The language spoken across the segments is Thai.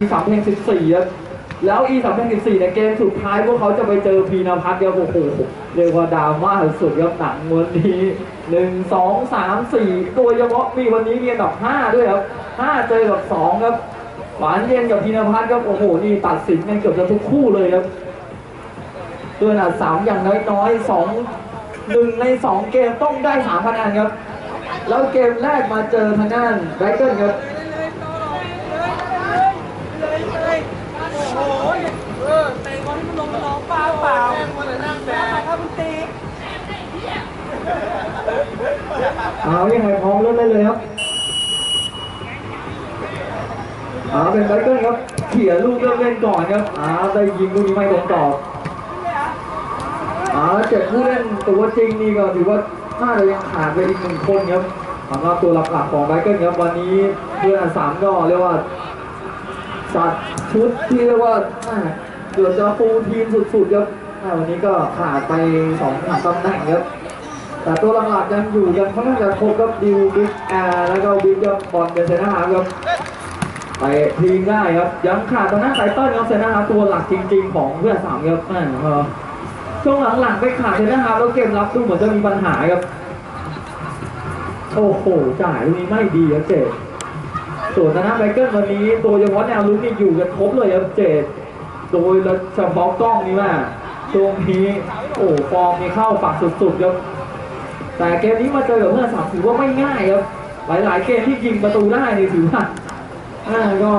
อีสามเพลงสิบสี่ครับแล้วอีสามเพลงสิบสี่ในเกมสุดท้ายพวกเขาจะไปเจอพีนพัทรครับโอ้โหเรียกว่าดราม่าสุดครับหนังวันนี้หนึ่งสองสามสี่โดยเฉพาะมีวันนี้มีอันดับห้าด้วยครับห้าเจอกับสองครับหวานเย็นกับพีนพัทครับโอ้โหนี่ตัดสินกันเกือบจะทุกคู่เลยครับด้วยอันดับสามอย่างน้อยๆสองหนึ่งในสองเกมต้องได้สามคะแนนครับแล้วเกมแรกมาเจอทางด้านไบเกิลครับ โอ้ยเออเตะบอลให้มันลงมาร้องเปล่าเปล่าแม่ครับคุณตีเอายังไงพร้อมเริ่มได้เลยครับเอาเป็นไบเกิลครับเขี่ยลูกเริ่มเล่นก่อนครับเอาได้ยิงลูกนี้ไม่ตรงต่อเอาเจ็ดผู้เล่นตัวจริงนี่ก็ถือว่าน่าจะยังขาดไปอีกหนึ่งคนครับสำหรับตัวหลักๆของไบเกิลครับวันนี้เพื่อนสามก็เรียกว่า จัดชุดที่เรียกว่าเกือบจะฟูลทีมสุดๆครับวันนี้ก็ขาดไปสองตำแหน่งครับแต่ตัวหลักๆยังอยู่ยังค่อนข้างจะครบครับดิวบิ๊กแอร์แล้วก็บิ๊กกับบอลเป็นเซนเตอร์ฮาครับไปทีมได้ครับยังขาดตอนหน้าไซเติ้ลครับเซนเตอร์ฮาตัวหลักจริง ๆ ของเพื่อนสามครับแม่เออช่วงหลังๆไปขาดเซนเตอร์ฮาแล้วเกมรับดูเหมือนจะมีปัญหาครับโอ้โหจ่ายลูกนี้ไม่ดีครับเจด ส่วนทางด้านไบเกิลวันนี้ตัวเฉพาะแนวลุกนี่อยู่กันครบเลยครับเจดโดยเฉพาะกล้องนี่ว่าช่วงนี้โอ้ฟอร์มนี่เข้าฝักสุดๆครับแต่เกมนี้มาเจอกับเพื่อสามถือว่าไม่ง่ายครับหลายๆเกมที่ยิงประตูได้นี่ถือว่าอ่าก็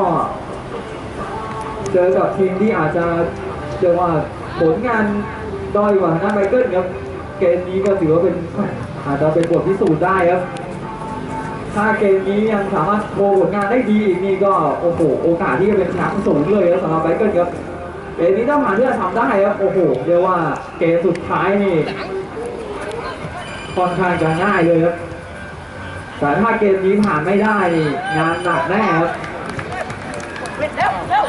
เจอกับทีมที่อาจจะเรียกว่าผลงานด้อยกว่าทางด้าไบเกิลครับเกมนี้ก็ถือว่าเป็นอาจจะเป็นบทพิสูจน์ได้ครับ ถ้าเกมนี้ยังสามารถโชว์ผลงานได้ดีอีกนี่ก็โอ้โหโอกาสที่จะเป็นแชมป์สูงเลยครับสำหรับไบเกิลครับเกมนี้ถ้าผ่านที่จะทำได้ครับโอ้โหเรียกว่าเกมสุดท้ายนี่ค่อนข้างจะง่ายเลยครับแต่ถ้าเกมนี้ผ่านไม่ได้งานหนักแน่ครับ เร็วเร็ว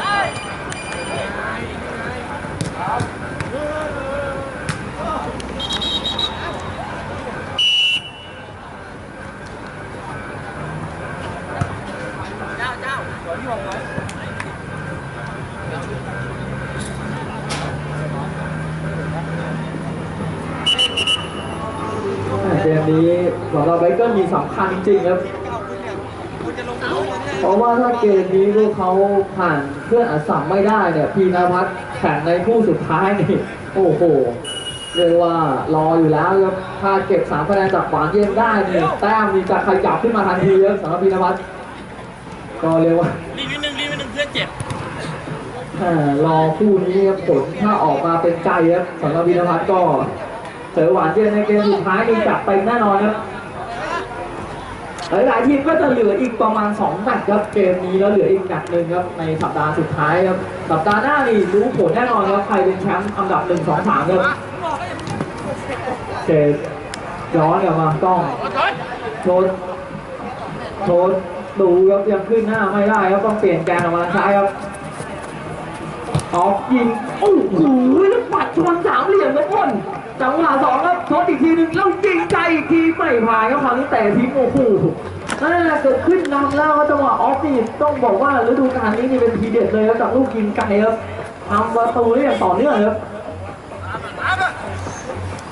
เกมนี้สำหรับไบเกิลมี สำคัญจริงๆครับ เพราะว่าถ้าเกมนี้พวกเขาผ่านเพื่อนอัสสัมไม่ได้เนี่ยพีนพัฒน์แข่งในคู่สุดท้ายนี่โอ้โหเรียกว่ารออยู่แล้วครับถ้าเก็บสามคะแนนจากหวานเย็นได้นี่แต้มนี่จะขยับขึ้นมาทันทีครับสำหรับพีนพัฒน์ก็เรียกว่ารีวิวหนึ่งรีวิวหนึ่งเพื่อนเจ็บเอ่อรอคู่นี้ครับผลถ้าออกมาเป็นใจครับสำหรับวินพัฒน์ก็เจอหวานเย็นในเกมสุดท้ายนี่จัดไปแน่นอนครับ หลายๆทีมก็จะเหลืออีกประมาณ2แมตช์ครับเกมนี้แล้วเหลืออีกแมตช์หนึ่งครับในสัปดาห์สุดท้ายครับสัปดาห์หน้านี่รู้ผลแน่นอนครับใครเป็นแชมป์อันดับหนึ่งสองสามครับเจย้อนกลับมากล้องโทษโทษดูครับยังขึ้นหน้าไม่ได้ครับต้องเปลี่ยนแกนออกมาซ้ครับออกยิงโอ้โหแล้วปัดชนสามเหลี่ยมเลยพ่น จังหวะสองครับทดอีกทีหนึ่งแล้วยิงใจอีกทีไม่ผ่านครับคราวนี้แต่ทิ้งโอ้โหนั่นแหละเกิดขึ้นนำแล้วครับจังหวะออฟนี่ต้องบอกว่าฤดูกาลนี้นี่เป็นทีเด็ดเลยครับจากลูกยิงไกลครับทำประตูได้อย่างต่อเนื่องครับ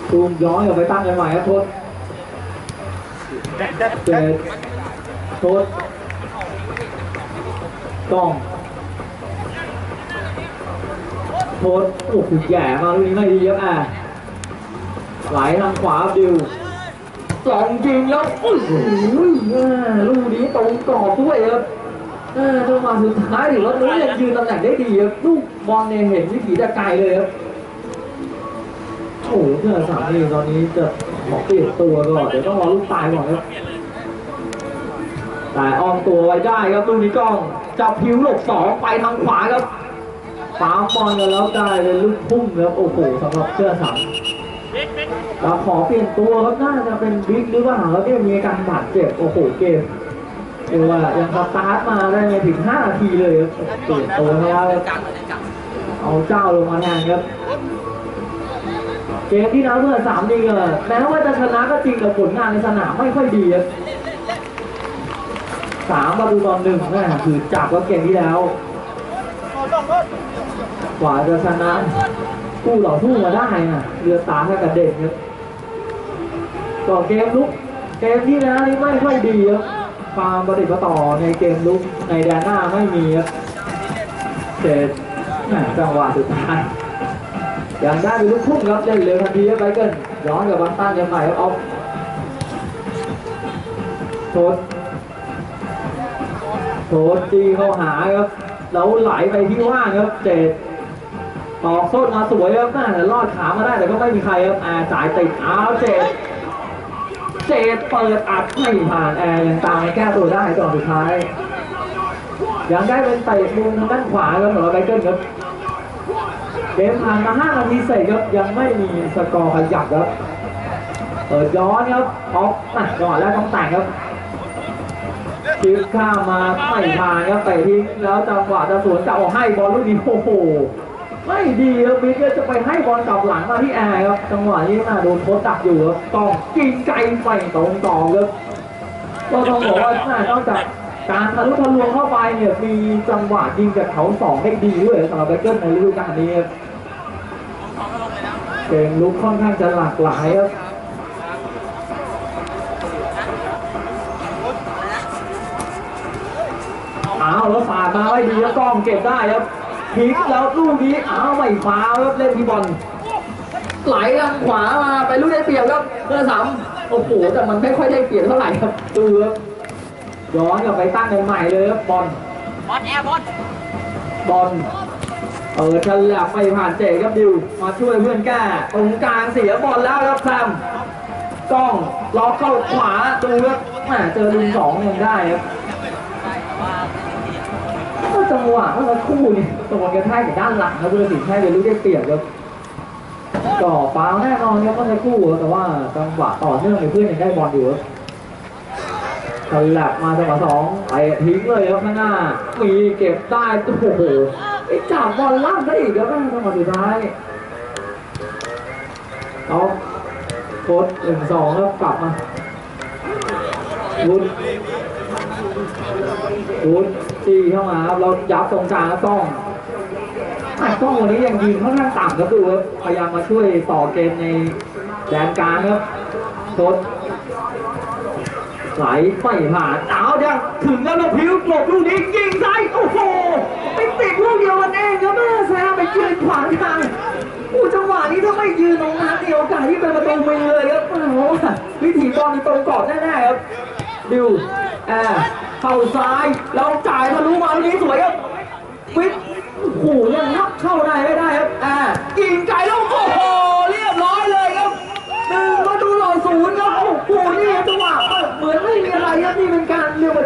ตูมย้อนกลับไปตั้งกันใหม่ครับโทดเจทดกล้องโทษโอ้โหแย่มากลูกนี้ไม่ดีครับอะ ไหลทางขวาดิวสองจริงแล้วโอ้โหลูกนี้ตรงกรอบด้วยครับอ่าจังหวะสุดท้ายถือว่านุ้ยยังยืนตำแหน่งได้ดีครับลูกบอลเนี่ยเห็นวิถีแต่ไกลเลยครับโอ้โหเพื่อนสามนี่ตอนนี้จะขอเปลี่ยนตัวก่อนเดี๋ยวต้องรอลูกตายก่อนครับแต่ออมตัวไว้ได้ครับลูกนี้กล้องจับผิวหลบสองไปทางขวาครับปาบอลกันแล้วได้เลยลูกพุ่งครับโอ้โหสำหรับเสื้อสาม เราขอเปลี่ยนตัวครับน่าจะเป็นบิ๊กหรือว่าแล้วเนี่ยมีอาการบาดเจ็บโอ้โหเกมเรียกว่ายังสตาร์ทมาได้ไม่ถึง5นาทีเลยครับเปลี่ยนตัวแล้วครับเอาเจ้าลงมาแทนครับเกมที่น้ำเพื่อสามนี่ก็แม้ว่าจะชนะก็จริงแต่ผลงานในสนามไม่ค่อยดีครับสามประตูตอนหนึ่งแม่คือจับว่าเกมที่แล้วกว่าจะชนะคู่ต่อสู้มาได้น่ะเรือตาให้กับเด็กครับ ต่อเกมลุกเกมที่แล้วนี่ไม่ค่อยดีครับความประดิษฐ์ประต่อในเกมลุกในแดนหน้าไม่มีครับเสร็จแหม่จังหวะสุดท้ายยังได้เป็นลูกทุ่งครับเล่นเร็วทันทีครับไบเกิลย้อนกับบันตันยังใหม่ครับออฟโทษโทษจีเข้าหาครับแล้วไหลไปที่ว่างครับเจดตอกโซดมาสวยครับน่าจะรอดขามาได้แต่ก็ไม่มีใครครับอาจ่ายติดอ้าวเจด เจดเปิดอัดไม่ผ่านแอร์ยังตามแก้ตัวได้ก่อนสุดท้าย ยังได้เป็นเตะมุมด้านขวาครับสำหรับไบเกิลครับเกมผ่านมา5นาทีเสร็จครับยังไม่มีสกอร์ขยับครับเปิดย้อนครับออกอะก่อนแล้วต้องแต่งครับชิปข้ามมาไม่ผ่านครับเตะทิ้งแล้วจังหวะจะสวนจะออกให้บอลลูกนี้โอ้โห ไม่ดีครับมิกเกอร์จะไปให้บอลกลับหลังมาที่แอร์ครับจังหวะนี้น่าโดนโพสต์ดักอยู่ครับต้องกินไกลไปตรงต่อครับก็ต้องบอกว่าน่านอกจากการทะลุทะลวงเข้าไปเนี่ยมีจังหวะยิงจากเขาสองได้ดีด้วยสำหรับไบเกิลในฤดูกาลนี้เกมลุกค่อนข้างจะหลากหลายครับอ้าวแล้วสาดมาไม่ดีแล้วกล้องเก็บได้ครับ พลิกแล้วลูกนี้อ้าวไม่ฟาวครับเล่นที่บอลไหลทางขวามาไปลูกได้เปรียบครับเพื่อสามโอ้โหแต่มันไม่ค่อยได้เปรียบเท่าไหร่ครับดูครับย้อนกลับไปตั้งกันใหม่เลยครับบอลบอลแอร์บอลบอลเปิดฉลับไปผ่านเจครับดิวมาช่วยเพื่อนแก้ตรงกลางเสียบอลแล้วครับแซมกล้องล็อกเข้าขวาดูครับแหมเจอลุงสองยังได้ครับก็ จังหวะเมื่อสักครู่นี่ตรงกระแทกกับด้านหลังครับเพื่อนสิแค่เป็นลูกได้เปรียบครับก็ฟาวแน่นอนครับเมื่อคู่แต่ว่าจังหวะต่อเนื่องเนี่ยเพื่อนยังได้บอลอยู่ครับฉลับมาจังหวะสองไปทิ้งเลยครับข้างหน้ามีเก็บได้โอ้โหไอ้จับบอลล่างได้อีกครับแม่จังหวะสุดท้ายเอาโค้ดหนึ่งสองแล้วกลับมาวุ้น วุ้นตีเข้ามาครับเรายับตรงกลางแล้วต้องอะกล้องวันนี้ยังยิงค่อนข้างต่ำครับดูครับพยายามมาช่วยต่อเกมในแดนกลางครับโดนไหลไม่ผ่านเอาเดี๋ยวถึงแล้วล้วพิวหลบลูกนี้ยิงซ้ายโอ้โหไปติดลูกเดียวมันเองครับแม่แซมไปยืนขวางทางอู้จังหวะนี้ถ้าไม่ยืนตรงนั้นมีโอกาสที่เป็นประตูมีเลยครับโอ้โหวิถีบอลนี่ตรงกรอบแน่ๆครับดิวแอร์ เข้าซ้ายแล้วจ่ายทะลุมาลูกนี้สวยครับฟิตโอ้โหยังนับเข้าได้ไม่ได้ครับอ่ายิงไกลแล้วโอ้โหเรียบร้อยเลยครับหนึ่งประตูต่อศูนย์ครับโอ้โหนี่จังหวะเหมือนไม่มีอะไรครับนี่เป็นการเรียกว่า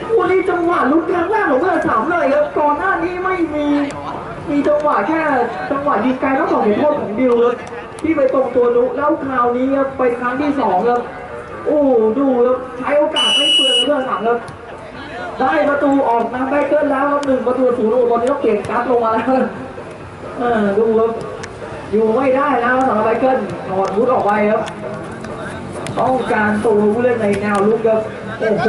โอ้นี่จังหวะลุ้นครั้งแรกของเมื่อสามเลยครับก่อนหน้านี้ไม่มีมีจังหวะแค่จังหวะยิงไกลแล้วสองเห็นโทษของดิวครับที่ไปตรงตัวนุแล้วคราวนี้ครับไปครั้งที่สองครับโอ้ดูครับใช้โอกาสไม่ เปลืองเรื่องหลังครับได้ประตูออกนำไบเกิลแล้วครับหนึ่งประตูศูนย์อ้ตอนนี้ต้องเปลี่ยนกราฟลงมาแล้วดูครับอยู่ไม่ได้แล้วสำหรับไบเกิลถอดมุดออกไปครับต้องการตัวผู้เล่นในแนวลุกครับโอ้โห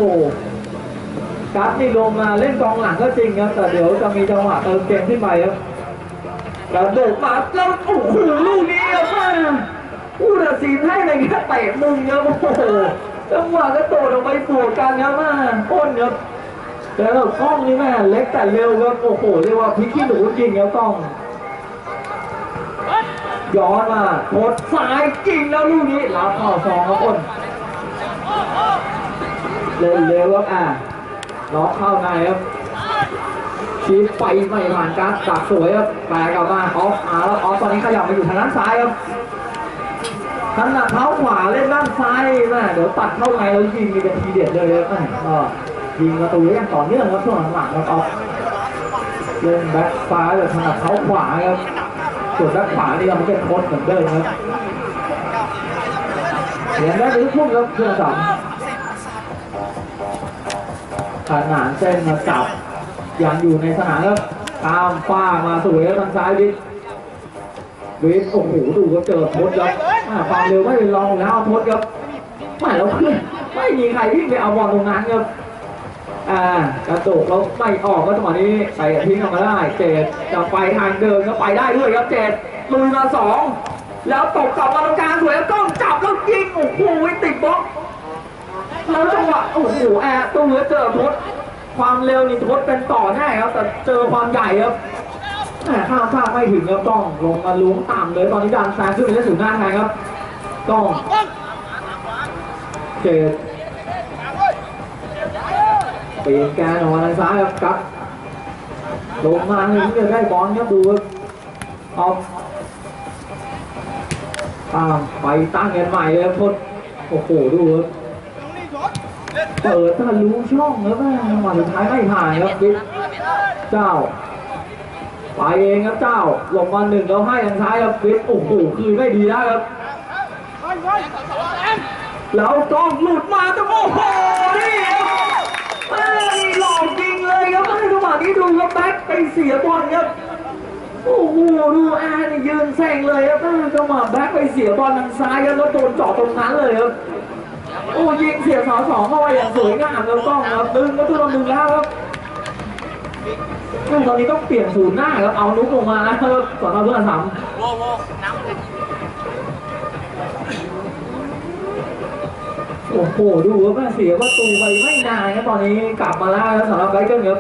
กราฟนี่ลงมาเล่นกองหลังก็จริงครับแต่เดี๋ยวจะมีจังหวะเติมเกมขึ้นไปครับแล้วโดดมาแล้วโอ้โหลูกนี้ครับผู้ตัดสินให้เลยแค่เตะมุมครับโอ้โห จังหวะก็โดดออกไปบวกกันครับม่อ้นครับแล้วกล้องนี่แม่เล็กแต่เร็วครับโอ้โหเรียกว่าพิกขี้หนูจริงครับกล้องย้อนมาโคดซ้ายจริงแล้วลูกนี้รับเข้าซองครับอ้นเร็วเร็วครับอะล็อกเข้าในครับชีฟไปไม่ผ่านการดักสวยครับแปลกลับมาออฟอาแล้วออฟตอนนี้ขยับมาอยู่ทางด้านซ้ายครับ ขนาดเท้าขวาเล่นด้านซ้ายแม่เดี๋ยวตัดเข้าในแล้วยิงมีเป็นทีเด็ดเลยครับแม่ก็ยิงประตูได้อย่างต่อเนื่องครับช่วงหลังๆครับออฟเล่นแบ็คซ้ายแบบถนัดเท้าขวาครับส่วนแบ็คขวานี่ก็มันเป็นโค้ชเหมือนเดิมครับเสียงได้หรือพุ่งครับเพื่อนสองขนานเส้นมาจับยังอยู่ในสนามครับตามฟ้ามาสวยครับทางซ้ายดิวิทโอ้โหดูก็เจอทศครับ ความเร็วไม่เป็นรองแล้วทศครับไม่แล้วเพื่อนไม่มีใครวิ่งไปเอาบอลตรงนั้นครับอ่ากระโดดแล้วไม่ออกก็จังหวะนี้ใส่ทิ้งออกมาได้เจดจะไปทางเดินก็ไปได้ด้วยครับเจดลุยมาสองแล้วตกกลับมาตรงกลางสวยแล้วต้องจับแล้วยิงโอ้โหติดบล็อกแล้วจังหวะโอ้โหแอร์ตัวเหลือเจอทดความเร็วนี่ทดเป็นต่อแน่ครับแต่เจอความใหญ่ครับ แหมข้ามข้าไม่ถึงครับต้องลงมาลุ้มต่ำเลยตอนนี้ดันแซงขึ้นไปได้สูงหน้าแทนครับ ต้องเจเปลี่ยนแกนออกมาทางซ้ายครับกับลงมาถึงจะได้บอลครับดูครับออกตามไปตั้งกันใหม่เลยครับพดโอ้โหดูครับเปิดถ้ารู้ช่องแล้วแม่จังหวะสุดท้ายไม่ผ่านครับเจ้า ไปเองครับเจ้าลงมาหนึ่งแล้วให้ทางซ้ายครับบิ๊กโอ้โหคืนไม่ดีนะครับแล้วต้องหลุดมาแต่โอ้โหนี่ครับเอ้หลอกจริงเลยครับไม่จังหวะนี้ดูครับแบ็คไปเสียบอลครับโอ้โหดูแอนี่ยืนแซงเลยครับเอ้จังหวะแบ็คไปเสียบอลทางซ้ายครับแล้วโดนเจาะตรงนั้นเลยครับโอ้ยิงเสียเสาสองเข้าไปอย่างสวยงามครับต้องครับดึงก็ตัวมึงแล้วครับ ตอนนี้ต้องเปลี่ยนศูนย์หน้าครับเอานุกลงมาแล้วครับสอนเอาเพื่อนสามโว้โว้น้ำเลยโอ้โหดูว่าแม่เสียประตูไปไม่นานครับตอนนี้กลับมาแล้วครับสำหรับไบเกิลครับ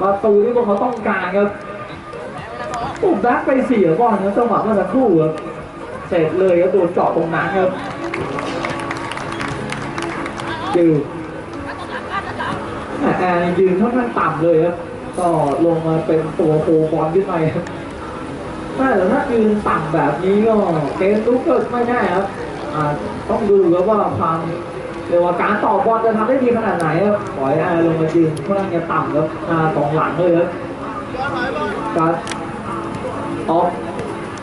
ประตูที่พวกเขาต้องการครับโอ้แบ็คไปเสียบอลครับจังหวะเมื่อสักครู่ครับเสร็จเลยครับโดนเจาะตรงนั้นครับดิวแหม่แอร์ยืนค่อนข้างต่ำเลยครับ ก็ลงมาเป็นตัวโคบอลขึ้นไปครับแต่ถ้ายืนต่ำแบบนี้ก็เกมลุกก็ไม่แน่ครับต้องดูครับว่าความเรียกว่าการต่อบอลจะทำได้ดีขนาดไหนครับปล่อยอร์ลงมายืนค่อนข้างจะต่ำครับหน้าสองหลังเลยครับการออฟ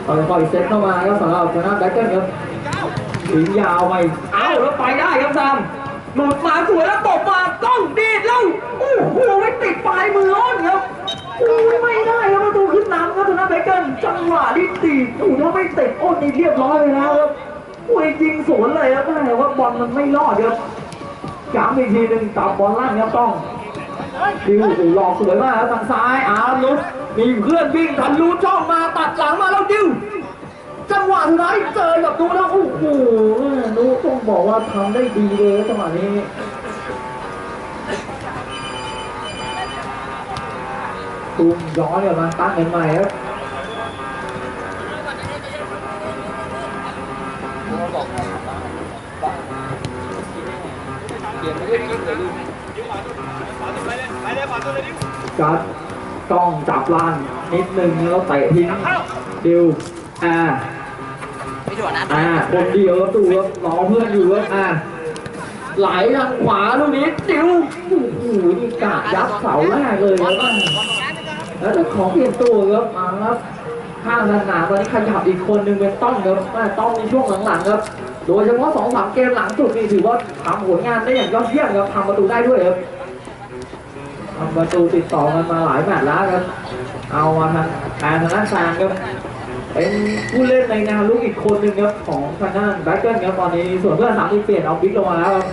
ปล่อยปล่อยเซตเข้ามาครับสำหรับชนะแบ็คเกิลครับถึงยาวไปเอ้าแล้วไปได้ครับซัมหลุดมาสวยแล้วตบมาต้องดีดแล้วโอ้โหไม่ติดปลายมือ ครับโอ้ยไม่ได้ครับประตูขึ้นนำครับชนะแบ็คเกิลจังหวะที่ตีดโอ้โหถ้าไม่ติดอ้นนี่เรียบร้อยไปแล้วครับอุ้ยยิงสวนเลยครับแต่ว่าบอลมันไม่รอดครับย้ำอีกทีหนึ่งตับบอลล่างครับต้องดิวหลอกสวยมากครับทางซ้ายอาลุสมีเพื่อนวิ่งทันรูช่องมาตัดหลังมาแล้วดิวจังหวะสุดท้ายเจอกับนูแล้วโอ้โหนูต้องบอกว่าทำได้ดีเลยจังหวะนี้ ตุ้มย้อนกลับมาตั้งกันใหม่ครับจัดกล้องจับล่านนิดนึงแล้วเตะทิ้งดิวอ่าอ่าคนเดียวครับดูครับรอเพื่อนอยู่ครับอ่าไหลทางขวาลูกนี้ดิวโอ้โหนี่กะยับเสาแรกเลยครับ แล้วเจ้าของเปลี่ยนตัวครับมาครับข้างสนามตอนนี้ขยับอีกคนหนึ่งเป็นต้องครับแม่ต้องในช่วงหลังๆครับ โดยเฉพาะสองสามเกมหลังสุดนี่ถือว่าทำผลงานได้อย่างยอดเยี่ยมครับทำประตูได้ด้วยครับทำประตูติดต่อกันมาหลายแมตช์แล้วครับ เอามาทางการทางด้านซางครับเป็นผู้เล่นในแนวลุกอีกคนหนึ่งครับของทางด้านแบ็คเกิลครับตอนนี้ส่วนเพื่อนสามที่เปลี่ยนเอาบิ๊กลงมาแล้วครับ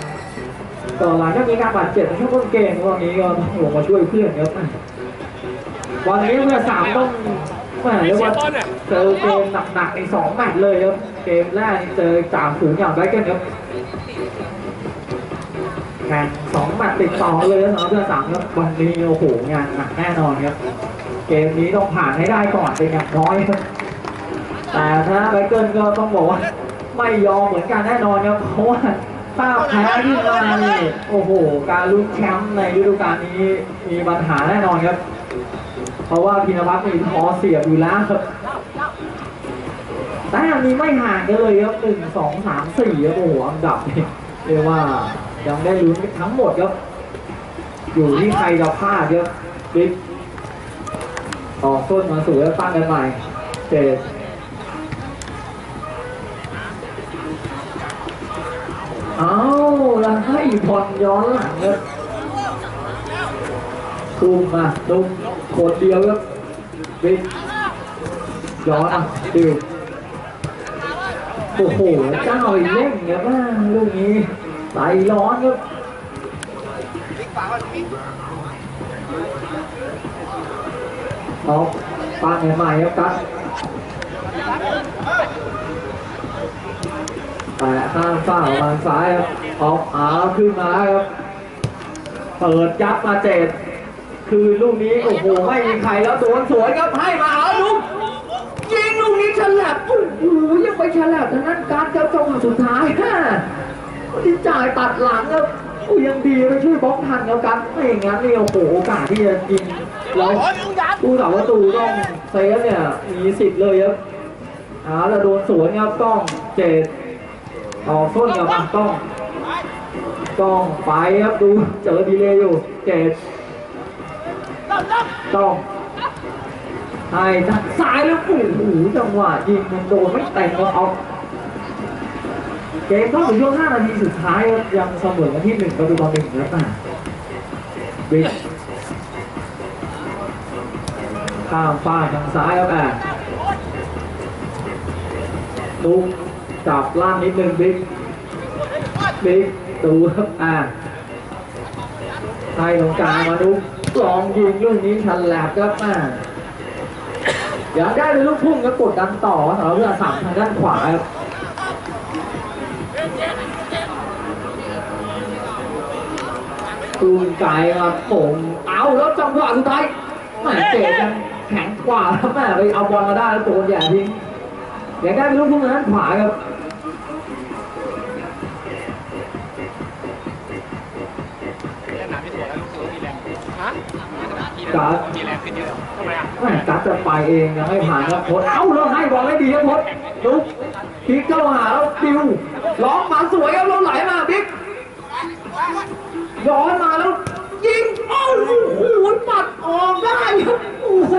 ต่อหลังจากมีการบาดเจ็บในช่วงต้นเกมตอนนี้ก็ต้องลงมาช่วยเพื่อนครับ วันนี้เพื่อนสามต้องแหมเรียกว่าเจอเกมหนักๆในสองแมตช์เลยครับ เกมแรกนี่เจอจ่าฝูงอย่างแบ็คเกิลครับแข่งสองแมตช์ติดต่อเลยนะสำหรับเพื่อนสามครับวันนี้โอ้โหงานหนักแน่นอนครับ เกมนี้ต้องผ่านให้ได้ก่อนเป็นอย่างน้อยครับแต่ถ้าไบเกิลก็ต้องบอกว่าไม่ยอมเหมือนกันแน่นอนครับเพราะว่าถ้าแพ้ขึ้นมานี่โอ้โห การลุ้นแชมป์ในฤดูกาลนี้มีปัญหาแน่นอนครับ เพราะว่าพินวัตรมีพอเสียบอยู่แล้วครับแต่อันนี้ไม่ห่างกันเลยครับหนึ่งสองสามสี่ครับโอ้โหอันดับนี่เรียกว่ายังได้ลุ้นทั้งหมดครับอยู่ที่ใครจะพลาดครับบิ๊กออกต้นมาสวยแล้วตั้งกันใหม่เจดเอาแล้วให้บอลย้อนหลังครับ ตุ้มมาตุ้มโคตรเดียวครับบิ๊กย้อนอะดิวโอ้โหเจ้าอีกเล่งครับว่ลูกนี้ไหลร้อนครับเอาปาใหม่ๆครับกัสแต่ข้างฝ้าออกมาซ้ายครับออกอาขึ้นมาครับ เปิดยับมาเจ็ด คือลูกนี้โอ้โหไม่มีใครแล้วโดนสวนครับให้มาเอาลูกยิงลูกนี้ฉลับโอ้โหยังไปฉลับทางนั้นการเจ้าจงสุดท้ายฮะที่จ่ายตัดหลังครับโอ้ยังดีไปช่วยบล็อกทันแล้วกันไม่อย่างนั้นนี่โอ้โหโอกาสที่จะยิงแล้วผู้สาวประตูต้องเซฟเนี่ยมีสิทธิ์เลยครับอาแล้วโดนสวนครับต้องเจ็ดต่อส้นกับมันต้องต้องไปครับดูเจอดีเลยอยู่เจ็ด ต้องให้ทางซ้ายแล้วโอ้โหจังหวะยิงมันโดนไม่แต่งก็เอา เกมเข้าถึงช่วง 5 นาทีสุดท้ายครับยังเสมอกันที่ 1 ประตูต่อหนึ่งแล้วอะบิ๊กข้ามฟ้ากทางซ้ายครับอะลุกจับล่างนิดนึงบิ๊กบิ๊กดูครับอะให้ตรงกลางมาดู ลองยิงลูกนี้ชันแหลบครับอะอยากได้เลยลูกพุ่งก็กดดันต่อสำหรับเพื่อนสามทางด้านขวาครับตูนไก่มาผมเอาแล้วจังหวะสุดท้ายแม่เจดยังแข็งกว่าครับแม่ไปเอาบอลมาได้แล้วโดนแย่ทิ้งอยากได้เป็นลูกทุ่งทางด้านขวาครับ การ์ดมีแรงขึ้นเยอะทำไมอะแม่การ์ดจะไปเองยังไม่ผ่านครับพดเอ้าแล้วให้บอลไม่ดีครับพดลุกพลิกเข้าหาแล้วดิวล้อมมาสวยครับล้วไหลมาบิ๊กย้อนมาแล้วยิงโอ้โหปัดออกได้ครับโอ้โห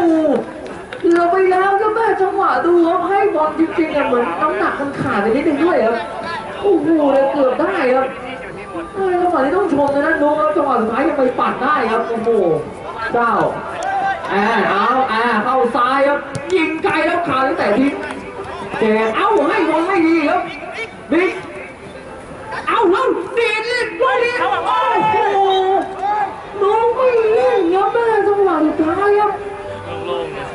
เกือไปแล้วครับแม่จังหวะดูครับให้บอลจริงๆอะเหมือนน้ำหนักมันขาดไปนิดนึงด้วยครับโอ้โหเลยเกือบได้ครับจังหวะนี้ต้องชมนะนุ๊กแล้วจังหวะสุดท้ายยังไปปัดได้ครับโอ้โห เจ้าแอาเอาแอาเข้าซ้ายครับ ยิงไกลแล้วขาดตั้งแต่ทิ้งเจเอ้าให้บอลไม่ดีครับบิ๊กเอ้าแล้วดีดเลยด้วยดิโอ้โหน้องไม่เล่นครับแม่จังหวะสุดท้ายครับ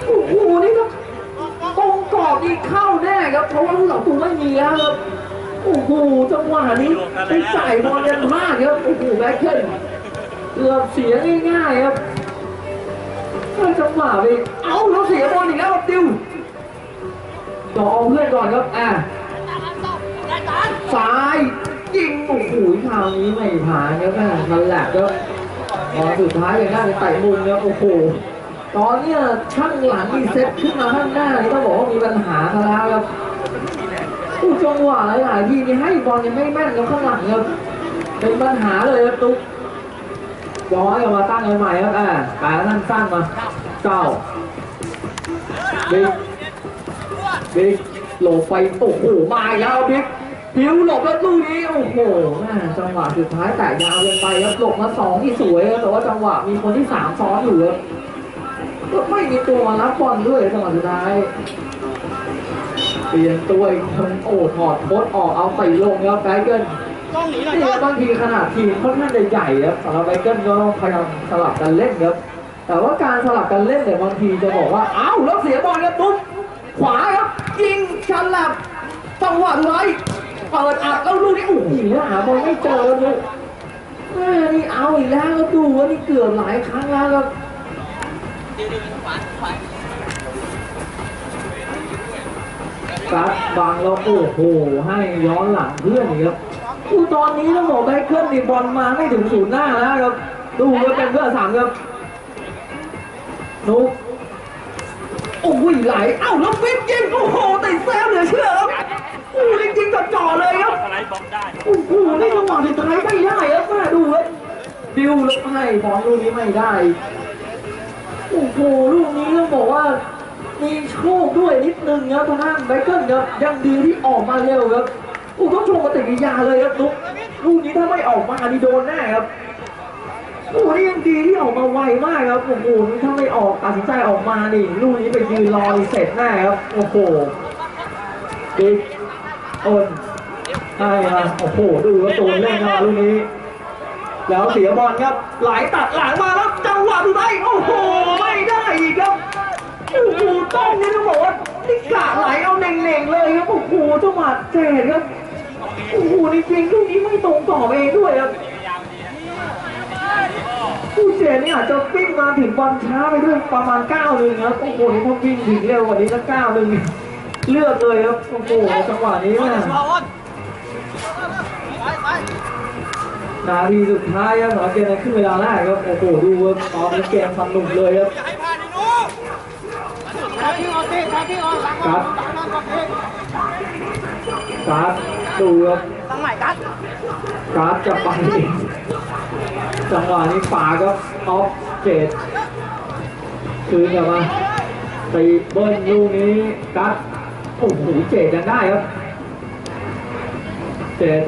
โอ้โหนี่ก็ตรงกรอบนี่เข้าแน่ครับเพราะว่าลูกหลังตูไม่มีแล้วครับโอ้โหจังหวะนี้ไปจ่ายบอลยันพลาดครับโอ้โหแบ็คเกิลเกือบเสียง่ายๆครับ เออจังหวะไปเอ้าแล้วเสียบอลอีกแล้วครับดิวต่อเอาเพื่อนก่อนครับอะซ้ายยิงโอ้โหคราวนี้ไม่ผ่านครับแม่มันแหลกครับตอนสุดท้ายยังได้ไปไต่มุมครับโอ้โหตอนเนี้ยข้างหลังมีเซตขึ้นมาข้างหน้านี่ต้องบอกว่ามีปัญหาซะแล้วครับอู้จังหวะหลายๆทีนี่ให้บอลยังไม่แม่นครับข้างหลังครับเป็นปัญหาเลยครับตุ๊ก ย้อยออกมาตั้งใหม่ครับอ่าแปะสั้นมาเจ้าบิ๊กบิ๊กหลบไปโอ้โหมาแล้วบิ๊กผิวหลบแล้วลูกนี้โอ้โหจังหวะสุดท้ายแต่ยาวลงไปครับหลบมาสองที่สวยครับแต่ว่าจังหวะมีคนที่สามซ้อนอยู่ครับก็ไม่มีตัวมารับบอลด้วยจังหวะสุดท้ายเปลี่ยนตัวอีกคนโอ้ถอดโค้ดออกเอาไปลงครับไบเกิล ต้องหนีหน่อยนี่ก็บางทีขนาดทีมค่อนข้างจะใหญ่ครับสำหรับไบเกิลก็ต้องพยายามสลับกันเล่นครับแต่ว่าการสลับกันเล่นเนี่ยบางทีจะบอกว่าอ้าวแล้วเสียบอลครับปุ๊บขวาครับยิงชันลับจังหวะสุดท้ายเปิดอัดแล้วลูกนี้โอ้โหหาบอลไม่เจอเลยแม่นี่เอาอีกแล้วครับดูว่านี่เกือบหลายครั้งแล้วครับกัดบังแล้วโอ้โหให้ย้อนหลังเพื่อนอีกครับ อู้ตอนนี้ต้องบอกไบเคิลนี่บอลมาไม่ถึงศูนย์หน้าแล้วครับดูว่าเป็นเพื่อนสามครับนุกโอ้ยไหลเอ้าแล้วฟิตยิงโอ้โหติดแซวเหลือเชื่อครับโอ้จริงๆจ่อๆเลยครับสไลด์บล็อกได้โอ้โหนี่จังหวะสุดท้ายไม่ได้ครับแม่ดูครับดิวแล้วให้บอลลูกนี้ไม่ได้โอ้โหลูกนี้ต้องบอกว่ามีโชคด้วยนิดนึงครับทางด้านไบเคิลครับยังดีที่ออกมาเร็วครับโอ้ต้องชมปฏิกิริยาเลยครับลูกลูกนี้ถ้าไม่ออกมานี่โดนแน่ครับโอ้นี่ยังดีที่ออกมาไวมากครับโอ้โหถ้าไม่ออกตัดสินใจออกมานี่ลูกนี้ไปยืนรอรีเสร็จแน่ครับโอ้โหบิ๊กอ้นใช่ครับโอ้โหดูว่าตัวเล่นนะลูกนี้ แล้วเสียบอลครับไหลตัดหลังมาแล้วจังหวะสุดท้ายโอ้โหไม่ได้อีกครับโอ้โหต้องนี่ต้องบอกว่านี่กะไหลเอาเน่งๆเลยครับโอ้โหจังหวะเจ็ดครับ โอ้โหนี่จริงลูกนี้ไม่ตรงต่อเองด้วยครับผู้เจนนี่อาจจะวิ่งมาถึงบอลช้าไปด้วยประมาณก้าวหนึ่งครับโอ้โหนี่ถ้าวิ่งถึงเร็วกว่านี้สักก้าวหนึ่งเลือกเลยครับโอ้โหจังหวะนี้อ้นแม่เดี๋ยวชิวอ้นไปไปนาทีสุดท้ายครับสำหรับเกมในครึ่งเวลาแรกครับโอ้โหดูครับตอนนี้เกมสนุกเลยครับอย่าให้พลาดไอ้หนูแทงที่ออนตีแทงที่ออนหลังครับหลังมันกับเพลง การ์ดดูครับหลังใหม่กัดการ์ดจะไปจังหวะนี้ป่าก็ออฟเจดคืนกลับมาตีเบิ้ลลูกนี้การ์ดโอ้โหเจดยังได้ครับ เจด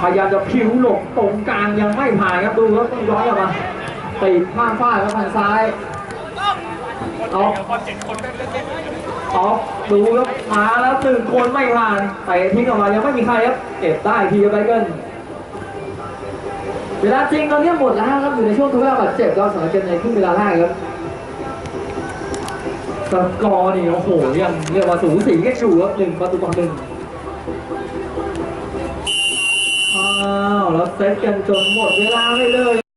พยายามจะพิ้วหลบตรงกลางยังไม่ผ่านครับดูครับต้องย้อนกลับมาตีข้างฟาดครับทางซ้าย ออฟออฟดูครับมาแล้วหนึ่งคนไม่ผ่านแต่ทิ้งออกมายังไม่มีใครครับเก็บได้ทีครับไบเกิลเวลาจริงตอนนี้หมดแล้วครับอยู่ในช่วงทดเวลาบาดเจ็บก็สำหรับเกมในครึ่งเวลาแรกครับสกอร์นี่โอ้โหยังเรียกว่าสูสีกันอยู่ครับหนึ่งประตูต่อหนึ่งอ้าวแล้วเซตกันจนหมดเวลาไปเลย